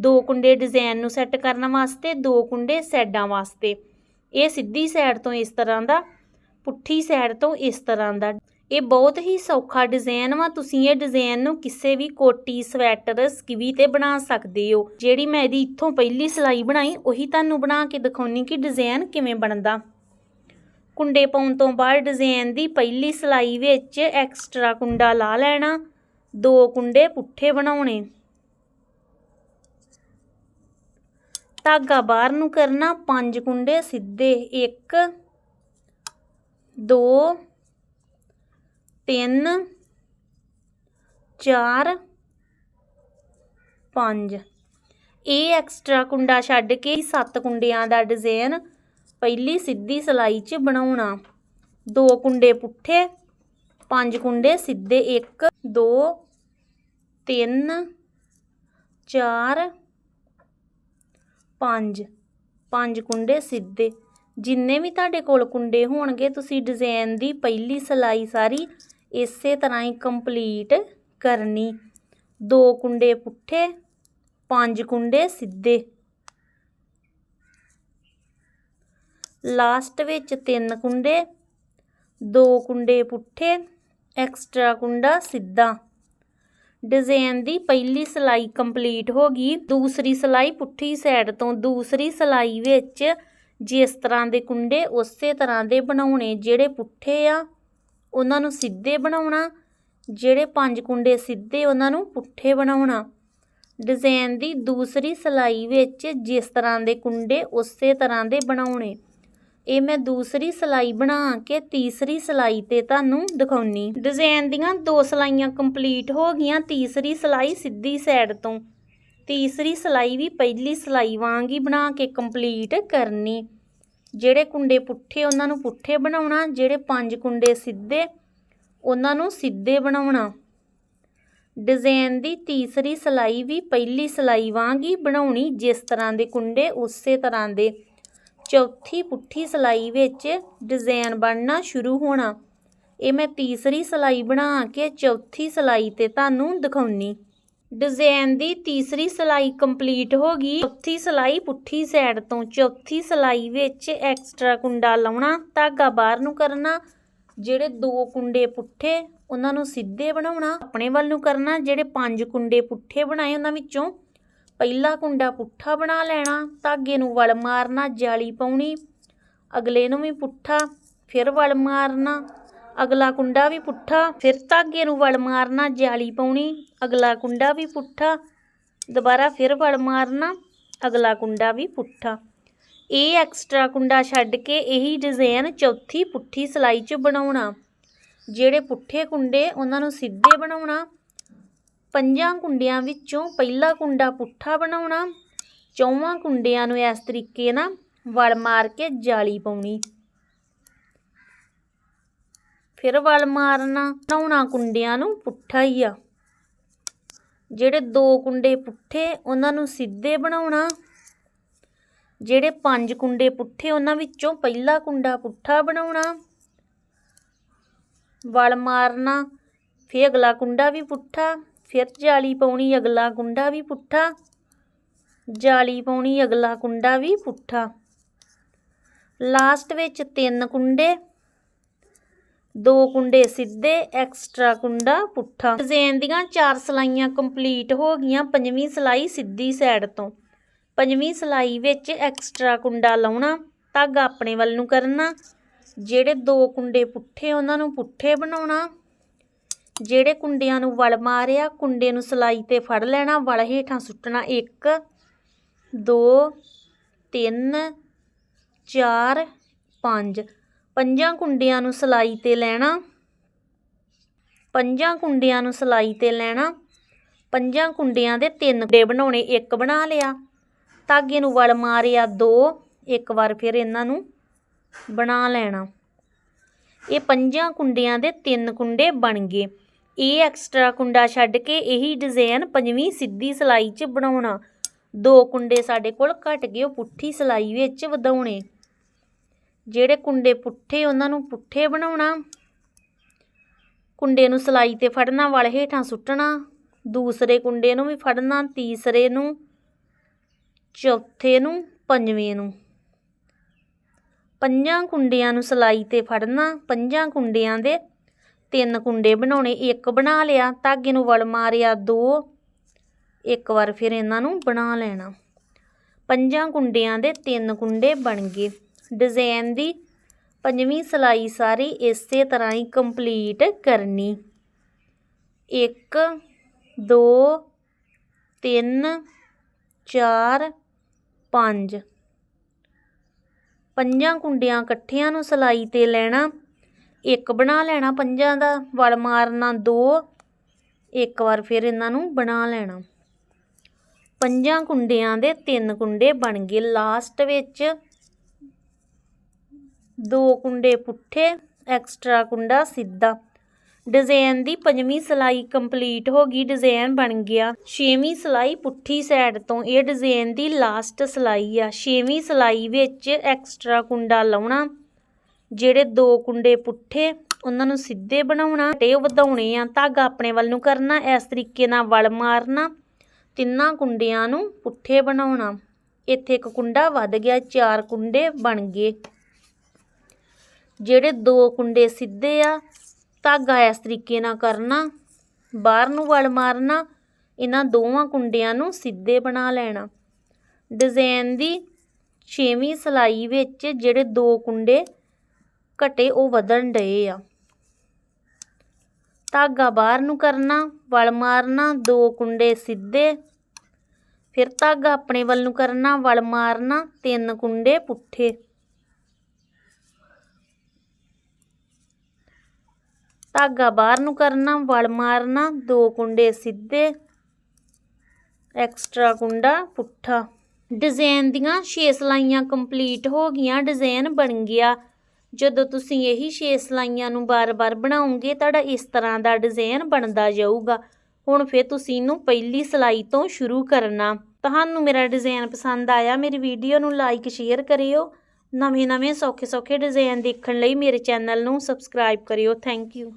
ਦੋ ਕੁੰਡੇ ਡਿਜ਼ਾਈਨ ਨੂੰ ਸੈੱਟ ਕਰਨ ਵਾਸਤੇ, ਦੋ ਕੁੰਡੇ ਸਾਈਡਾਂ ਵਾਸਤੇ। ਇਹ ਸਿੱਧੀ ਸਾਈਡ ਤੋਂ ਇਸ ਤਰ੍ਹਾਂ ਦਾ, ਪੁੱਠੀ ਸਾਈਡ ਤੋਂ ਇਸ ਤਰ੍ਹਾਂ ਦਾ। ਇਹ ਬਹੁਤ ਹੀ ਸੌਖਾ ਡਿਜ਼ਾਈਨ ਵਾ, ਤੁਸੀਂ ਇਹ ਡਿਜ਼ਾਈਨ ਨੂੰ ਕਿਸੇ ਵੀ ਕੋਟੀ, ਸਵੈਟਰ, ਸਕਿਵੀ ਤੇ ਬਣਾ ਸਕਦੇ ਹੋ। ਜਿਹੜੀ ਮੈਂ ਇਹਦੀ ਇੱਥੋਂ ਪਹਿਲੀ ਸਿਲਾਈ ਬਣਾਈ, ਉਹੀ ਤੁਹਾਨੂੰ ਬਣਾ ਕੇ ਦਿਖਾਉਣੀ ਕਿ ਡਿਜ਼ਾਈਨ ਕਿਵੇਂ ਬਣਦਾ। ਕੁੰਡੇ ਪਾਉਣ ਤੋਂ ਬਾਅਦ ਡਿਜ਼ਾਈਨ ਦੀ ਪਹਿਲੀ ਸਿਲਾਈ ਵਿੱਚ ਐਕਸਟਰਾ ਕੁੰਡਾ ਲਾ ਲੈਣਾ, ਦੋ ਕੁੰਡੇ ਪੁੱਠੇ ਬਣਾਉਣੇ। ਧਾਗਾ ਬਾਹਰ ਨੂੰ ਕਰਨਾ, ਪੰਜ ਕੁੰਡੇ ਸਿੱਧੇ 1 2 3 4 5 ਇਹ ਐਕਸਟਰਾ ਕੁੰਡਾ ਛੱਡ ਕੇ ਸੱਤ ਕੁੰਡਿਆਂ ਦਾ ਡਿਜ਼ਾਈਨ ਪਹਿਲੀ ਸਿੱਧੀ ਸਲਾਈ 'ਚ ਬਣਾਉਣਾ। ਦੋ ਕੁੰਡੇ ਪੁੱਠੇ, ਪੰਜ ਕੁੰਡੇ ਸਿੱਧੇ 1 2 3 4 ਪੰਜ। ਪੰਜ ਕੁੰਡੇ ਸਿੱਧੇ। ਜਿੰਨੇ ਵੀ ਤੁਹਾਡੇ ਕੋਲ ਕੁੰਡੇ ਹੋਣਗੇ, ਤੁਸੀਂ ਡਿਜ਼ਾਈਨ ਦੀ ਪਹਿਲੀ ਸਲਾਈ ਸਾਰੀ ਇਸੇ ਤਰ੍ਹਾਂ ਹੀ ਕੰਪਲੀਟ ਕਰਨੀ। ਦੋ ਕੁੰਡੇ ਪੁੱਠੇ, ਪੰਜ ਕੁੰਡੇ ਸਿੱਧੇ। ਲਾਸਟ ਵਿੱਚ ਤਿੰਨ ਕੁੰਡੇ, ਦੋ ਕੁੰਡੇ ਪੁੱਠੇ ਐਕਸਟਰਾ ਕੁੰਡਾ ਸਿੱਧਾ। ਡਿਜ਼ਾਈਨ ਦੀ ਪਹਿਲੀ ਸਲਾਈ ਕੰਪਲੀਟ ਹੋ ਗਈ। ਦੂਸਰੀ ਸਲਾਈ ਪੁੱਠੀ ਸਾਈਡ ਤੋਂ ਦੂਸਰੀ ਸਲਾਈ ਵਿੱਚ ਜਿਸ ਤਰ੍ਹਾਂ ਦੇ ਕੁੰਡੇ, ਉਸੇ ਤਰ੍ਹਾਂ ਦੇ ਬਣਾਉਣੇ। ਜਿਹੜੇ ਪੁੱਠੇ ਆ, ਉਹਨਾਂ ਨੂੰ ਸਿੱਧੇ ਬਣਾਉਣਾ। ਜਿਹੜੇ ਪੰਜ ਕੁੰਡੇ ਸਿੱਧੇ, ਉਹਨਾਂ ਨੂੰ ਪੁੱਠੇ ਬਣਾਉਣਾ। ਡਿਜ਼ਾਈਨ ਦੀ ਦੂਸਰੀ ਸਲਾਈ ਵਿੱਚ ਜਿਸ ਤਰ੍ਹਾਂ ਦੇ ਕੁੰਡੇ, ਉਸੇ ਤਰ੍ਹਾਂ ਦੇ ਬਣਾਉਣੇ। ਇਹ ਮੈਂ ਦੂਸਰੀ ਸਲਾਈ ਬਣਾ ਕੇ ਤੀਸਰੀ ਸਲਾਈ ਤੇ ਤੁਹਾਨੂੰ ਦਿਖਾਉਣੀ। ਡਿਜ਼ਾਈਨ ਦੀਆਂ ਦੋ ਸਲਾਈਆਂ ਕੰਪਲੀਟ ਹੋ ਗਈਆਂ, ਤੀਸਰੀ ਸਲਾਈ ਸਿੱਧੀ ਸਾਈਡ ਤੋਂ। ਤੀਸਰੀ ਸਲਾਈ ਵੀ ਪਹਿਲੀ ਸਲਾਈ ਵਾਂਗ ਹੀ ਬਣਾ ਕੇ ਕੰਪਲੀਟ ਕਰਨੀ। ਜਿਹੜੇ ਕੁੰਡੇ ਪੁੱਠੇ, ਉਹਨਾਂ ਨੂੰ ਪੁੱਠੇ ਬਣਾਉਣਾ, ਜਿਹੜੇ ਪੰਜ ਕੁੰਡੇ ਸਿੱਧੇ, ਉਹਨਾਂ ਨੂੰ ਸਿੱਧੇ ਬਣਾਉਣਾ। ਡਿਜ਼ਾਈਨ ਦੀ ਤੀਸਰੀ ਸਲਾਈ ਵੀ ਪਹਿਲੀ ਸਲਾਈ ਵਾਂਗ ਹੀ ਬਣਾਉਣੀ, ਜਿਸ ਤਰ੍ਹਾਂ ਦੇ ਕੁੰਡੇ, ਉਸੇ ਤਰ੍ਹਾਂ ਦੇ। ਚੌਥੀ ਪੁੱਠੀ ਸਲਾਈ ਵਿੱਚ ਡਿਜ਼ਾਈਨ ਬਣਨਾ ਸ਼ੁਰੂ ਹੋਣਾ। ਇਹ ਮੈਂ ਤੀਸਰੀ ਸਲਾਈ ਬਣਾ ਕੇ ਚੌਥੀ ਸਲਾਈ ਤੇ ਤੁਹਾਨੂੰ ਦਿਖਾਉਣੀ। ਡਿਜ਼ਾਈਨ ਦੀ ਤੀਸਰੀ ਸਲਾਈ ਕੰਪਲੀਟ ਹੋ ਗਈ। ਚੌਥੀ ਸਲਾਈ ਪੁੱਠੀ ਸਾਈਡ ਤੋਂ ਚੌਥੀ ਸਲਾਈ ਵਿੱਚ ਐਕਸਟਰਾ ਕੁੰਡਾ ਲਾਉਣਾ, ਧਾਗਾ ਬਾਹਰ ਨੂੰ ਕਰਨਾ, ਜਿਹੜੇ ਦੋ ਕੁੰਡੇ ਪੁੱਠੇ ਉਹਨਾਂ ਨੂੰ ਸਿੱਧੇ ਬਣਾਉਣਾ, ਆਪਣੇ ਵੱਲ ਨੂੰ ਕਰਨਾ, ਜਿਹੜੇ ਪੰਜ ਕੁੰਡੇ ਪੁੱਠੇ ਬਣਾਏ ਉਹਨਾਂ ਵਿੱਚੋਂ ਪਹਿਲਾ ਕੁੰਡਾ ਪੁੱਠਾ ਬਣਾ ਲੈਣਾ, ਧਾਗੇ ਨੂੰ ਵਲ ਮਾਰਨਾ, ਜਾਲੀ ਪਾਉਣੀ, ਅਗਲੇ ਨੂੰ ਵੀ ਪੁੱਠਾ, ਫਿਰ ਵਲ ਮਾਰਨਾ, ਅਗਲਾ ਕੁੰਡਾ ਵੀ ਪੁੱਠਾ, ਫਿਰ ਧਾਗੇ ਨੂੰ ਵਲ ਮਾਰਨਾ, ਜਾਲੀ ਪਾਉਣੀ, ਅਗਲਾ ਕੁੰਡਾ ਵੀ ਪੁੱਠਾ, ਦੁਬਾਰਾ ਫਿਰ ਵਲ ਮਾਰਨਾ, ਅਗਲਾ ਕੁੰਡਾ ਵੀ ਪੁੱਠਾ। ਇਹ ਐਕਸਟਰਾ ਕੁੰਡਾ ਛੱਡ ਕੇ ਇਹੀ ਡਿਜ਼ਾਈਨ ਚੌਥੀ ਪੁੱਠੀ ਸਲਾਈ 'ਚ ਬਣਾਉਣਾ। ਜਿਹੜੇ ਪੁੱਠੇ ਕੁੰਡੇ, ਉਹਨਾਂ ਨੂੰ ਸਿੱਧੇ ਬਣਾਉਣਾ ਪੰਜਾਂ ਕੁੰਡਿਆਂ ਵਿੱਚੋਂ ਪਹਿਲਾ ਕੁੰਡਾ ਪੁੱਠਾ ਬਣਾਉਣਾ, ਚੌਵਾਂ ਕੁੰਡਿਆਂ ਨੂੰ ਇਸ ਤਰੀਕੇ ਨਾਲ ਵਲ ਮਾਰ ਕੇ ਜਾਲੀ ਪਾਉਣੀ। ਫਿਰ ਵਲ ਮਾਰਨਾ ਬਣਾਉਣਾ ਕੁੰਡਿਆਂ ਨੂੰ ਪੁੱਠਾ ਹੀ ਆ। ਜਿਹੜੇ ਦੋ ਕੁੰਡੇ ਪੁੱਠੇ, ਉਹਨਾਂ ਨੂੰ ਸਿੱਧੇ ਬਣਾਉਣਾ। ਜਿਹੜੇ ਪੰਜ ਕੁੰਡੇ ਪੁੱਠੇ, ਉਹਨਾਂ ਵਿੱਚੋਂ ਪਹਿਲਾ ਕੁੰਡਾ ਪੁੱਠਾ ਬਣਾਉਣਾ। ਵਲ ਮਾਰਨਾ, ਫਿਰ ਅਗਲਾ ਕੁੰਡਾ ਵੀ ਪੁੱਠਾ। ਫਿਰ ਜਾਲੀ ਪਾਉਣੀ ਅਗਲਾ ਕੁੰਡਾ ਵੀ ਪੁੱਠਾ, ਜਾਲੀ ਪਾਉਣੀ ਅਗਲਾ ਕੁੰਡਾ ਵੀ ਪੁੱਠਾ। ਲਾਸਟ ਵਿੱਚ ਤਿੰਨ ਕੁੰਡੇ, ਦੋ ਕੁੰਡੇ ਸਿੱਧੇ, ਐਕਸਟਰਾ ਕੁੰਡਾ ਪੁੱਠਾ। ਡਿਜ਼ਾਈਨ ਦੀਆਂ ਚਾਰ ਸਲਾਈਆਂ ਕੰਪਲੀਟ ਹੋ ਗਈਆਂ, ਪੰਜਵੀਂ ਸਲਾਈ ਸਿੱਧੀ ਸਾਈਡ ਤੋਂ। ਪੰਜਵੀਂ ਸਲਾਈ ਵਿੱਚ ਐਕਸਟਰਾ ਕੁੰਡਾ ਲਾਉਣਾ, ਧਾਗਾ ਆਪਣੇ ਵੱਲ ਨੂੰ ਕਰਨਾ, ਜਿਹੜੇ ਦੋ ਕੁੰਡੇ ਪੁੱਠੇ ਉਹਨਾਂ ਨੂੰ ਪੁੱਠੇ ਬਣਾਉਣਾ। ਜਿਹੜੇ ਕੁੰਡਿਆਂ ਨੂੰ ਵਲ ਮਾਰਿਆ, ਕੁੰਡੇ ਨੂੰ ਸਲਾਈ ਤੇ ਫੜ ਲੈਣਾ, ਵਲ ਹੇਠਾਂ ਸੁੱਟਣਾ 1 2 3 4 5 ਪੰਜਾਂ ਕੁੰਡਿਆਂ ਨੂੰ ਸਲਾਈ ਤੇ ਲੈਣਾ, ਪੰਜਾਂ ਕੁੰਡਿਆਂ ਨੂੰ ਸਲਾਈ ਤੇ ਲੈਣਾ, ਪੰਜਾਂ ਕੁੰਡਿਆਂ ਦੇ ਤਿੰਨ ਕੁੰਡੇ ਬਣਾਉਣੇ, ਇੱਕ ਬਣਾ ਲਿਆ। ਧਾਗੇ ਨੂੰ ਵਲ ਮਾਰਿਆ, ਦੋ, ਇੱਕ ਵਾਰ ਫਿਰ ਇਹਨਾਂ ਨੂੰ ਬਣਾ ਲੈਣਾ। ਇਹ ਪੰਜਾਂ ਕੁੰਡਿਆਂ ਦੇ ਤਿੰਨ ਕੁੰਡੇ ਬਣ ਗਏ। ਇਹ ਐਕਸਟਰਾ ਕੁੰਡਾ ਛੱਡ ਕੇ ਇਹੀ ਡਿਜ਼ਾਈਨ ਪੰਜਵੀਂ ਸਿੱਧੀ ਸਲਾਈ 'ਚ ਬਣਾਉਣਾ। ਦੋ ਕੁੰਡੇ ਸਾਡੇ ਕੋਲ ਘਟ ਗਏ, ਉਹ ਪੁੱਠੀ ਸਲਾਈ ਵਿੱਚ ਵਧਾਉਣੇ। ਜਿਹੜੇ ਕੁੰਡੇ ਪੁੱਠੇ, ਉਹਨਾਂ ਨੂੰ ਪੁੱਠੇ ਬਣਾਉਣਾ। ਕੁੰਡੇ ਨੂੰ ਸਲਾਈ ਤੇ ਫੜਨਾ, ਵਲ ਹੇਠਾਂ ਸੁੱਟਣਾ। ਦੂਸਰੇ ਕੁੰਡੇ ਨੂੰ ਵੀ ਫੜਨਾ, ਤੀਸਰੇ ਨੂੰ, ਚੌਥੇ ਨੂੰ, ਪੰਜਵੇਂ ਨੂੰ। ਪੰਜਾਂ ਕੁੰਡਿਆਂ ਨੂੰ ਸਲਾਈ ਤੇ ਫੜਨਾ, ਪੰਜਾਂ ਕੁੰਡਿਆਂ ਦੇ ਤਿੰਨ ਕੁੰਡੇ ਬਣਾਉਣੇ, ਇੱਕ ਬਣਾ ਲਿਆ, ਧਾਗੇ ਨੂੰ ਵਲ ਮਾਰਿਆ ਦੋ, ਇੱਕ ਵਾਰ ਫਿਰ ਇਹਨਾਂ ਨੂੰ ਬਣਾ ਲੈਣਾ। ਪੰਜਾਂ ਕੁੰਡਿਆਂ ਦੇ ਤਿੰਨ ਕੁੰਡੇ ਬਣ ਗਏ। ਡਿਜ਼ਾਈਨ ਦੀ ਪੰਜਵੀਂ ਸਲਾਈ ਸਾਰੀ ਇਸੇ ਤਰ੍ਹਾਂ ਹੀ ਕੰਪਲੀਟ ਕਰਨੀ। 1 2 3 4 5 ਪੰਜਾਂ ਕੁੰਡਿਆਂ ਇਕੱਠਿਆਂ ਨੂੰ ਸਲਾਈ ਤੇ ਲੈਣਾ। ਇੱਕ ਬਣਾ ਲੈਣਾ ਪੰਜਾਂ ਦਾ, ਵਲ ਮਾਰਨਾ ਦੋ, ਇੱਕ ਵਾਰ ਫਿਰ ਇਹਨਾਂ ਨੂੰ ਬਣਾ ਲੈਣਾ। ਪੰਜਾਂ ਕੁੰਡਿਆਂ ਦੇ ਤਿੰਨ ਕੁੰਡੇ ਬਣ ਗਏ। ਲਾਸਟ ਵਿੱਚ ਦੋ ਕੁੰਡੇ ਪੁੱਠੇ, ਐਕਸਟਰਾ ਕੁੰਡਾ ਸਿੱਧਾ। ਡਿਜ਼ਾਈਨ ਦੀ ਪੰਜਵੀਂ ਸਲਾਈ ਕੰਪਲੀਟ ਹੋ ਗਈ, ਡਿਜ਼ਾਈਨ ਬਣ ਗਿਆ। ਛੇਵੀਂ ਸਲਾਈ ਪੁੱਠੀ ਸਾਈਡ ਤੋਂ, ਇਹ ਡਿਜ਼ਾਈਨ ਦੀ ਲਾਸਟ ਸਲਾਈ ਆ। ਛੇਵੀਂ ਸਲਾਈ ਵਿੱਚ ਐਕਸਟਰਾ ਕੁੰਡਾ ਲਾਉਣਾ। ਜਿਹੜੇ ਦੋ ਕੁੰਡੇ ਪੁੱਠੇ, ਉਹਨਾਂ ਨੂੰ ਸਿੱਧੇ ਬਣਾਉਣਾ ਤੇ ਉਹ ਵਧਾਉਣੇ ਆ। ਧਾਗਾ ਆਪਣੇ ਵੱਲ ਨੂੰ ਕਰਨਾ, ਇਸ ਤਰੀਕੇ ਨਾਲ ਵਲ ਮਾਰਨਾ, ਤਿੰਨਾਂ ਕੁੰਡਿਆਂ ਨੂੰ ਪੁੱਠੇ ਬਣਾਉਣਾ। ਇੱਥੇ ਇੱਕ ਕੁੰਡਾ ਵੱਧ ਗਿਆ, ਚਾਰ ਕੁੰਡੇ ਬਣ ਗਏ। ਜਿਹੜੇ ਦੋ ਕੁੰਡੇ ਸਿੱਧੇ ਆ, ਧਾਗਾ ਇਸ ਤਰੀਕੇ ਨਾਲ ਕਰਨਾ, ਬਾਹਰ ਨੂੰ ਵਲ ਮਾਰਨਾ, ਇਹਨਾਂ ਦੋਵਾਂ ਕੁੰਡਿਆਂ ਨੂੰ ਸਿੱਧੇ ਬਣਾ ਲੈਣਾ। ਡਿਜ਼ਾਈਨ ਦੀ ਛੇਵੀਂ ਸਲਾਈ ਵਿੱਚ ਜਿਹੜੇ ਦੋ ਕੁੰਡੇ ਘਟੇ ਉਹ ਵਧਣ ਡਏ ਆ। ਧਾਗਾ ਬਾਹਰ ਨੂੰ ਕਰਨਾ, ਵਲ ਮਾਰਨਾ, ਦੋ ਕੁੰਡੇ ਸਿੱਧੇ। ਫਿਰ ਧਾਗਾ ਆਪਣੇ ਵੱਲ ਨੂੰ ਕਰਨਾ, ਵਲ ਮਾਰਨਾ, ਤਿੰਨ ਕੁੰਡੇ ਪੁੱਠੇ। ਧਾਗਾ ਬਾਹਰ ਨੂੰ ਕਰਨਾ, ਵਲ ਮਾਰਨਾ, ਦੋ ਕੁੰਡੇ ਸਿੱਧੇ। ਐਕਸਟਰਾ ਕੁੰਡਾ ਪੁੱਠਾ। ਡਿਜ਼ਾਈਨ ਦੀਆਂ 6 ਸਲਾਈਆਂ ਕੰਪਲੀਟ ਹੋ ਗਈਆਂ ਡਿਜ਼ਾਈਨ ਬਣ ਗਿਆ। ਜਦੋਂ ਤੁਸੀਂ ਇਹੀ 6 ਸਲਾਈਆਂ ਨੂੰ ਬਾਰ-ਬਾਰ ਬਣਾਉਂਗੇ, ਤੁਹਾਡਾ ਇਸ ਤਰ੍ਹਾਂ ਦਾ ਡਿਜ਼ਾਈਨ ਬਣਦਾ ਜਾਊਗਾ। ਹੁਣ ਫਿਰ ਤੁਸੀਂ ਇਹਨੂੰ ਪਹਿਲੀ ਸਲਾਈ ਤੋਂ ਸ਼ੁਰੂ ਕਰਨਾ। ਤੁਹਾਨੂੰ ਮੇਰਾ ਡਿਜ਼ਾਈਨ ਪਸੰਦ ਆਇਆ, ਮੇਰੀ ਵੀਡੀਓ ਨੂੰ ਲਾਈਕ, ਸ਼ੇਅਰ ਕਰਿਓ। ਨਵੇਂ-ਨਵੇਂ ਸੌਖੇ-ਸੌਖੇ ਡਿਜ਼ਾਈਨ ਦੇਖਣ ਲਈ ਮੇਰੇ ਚੈਨਲ ਨੂੰ ਸਬਸਕ੍ਰਾਈਬ ਕਰਿਓ। Thank you.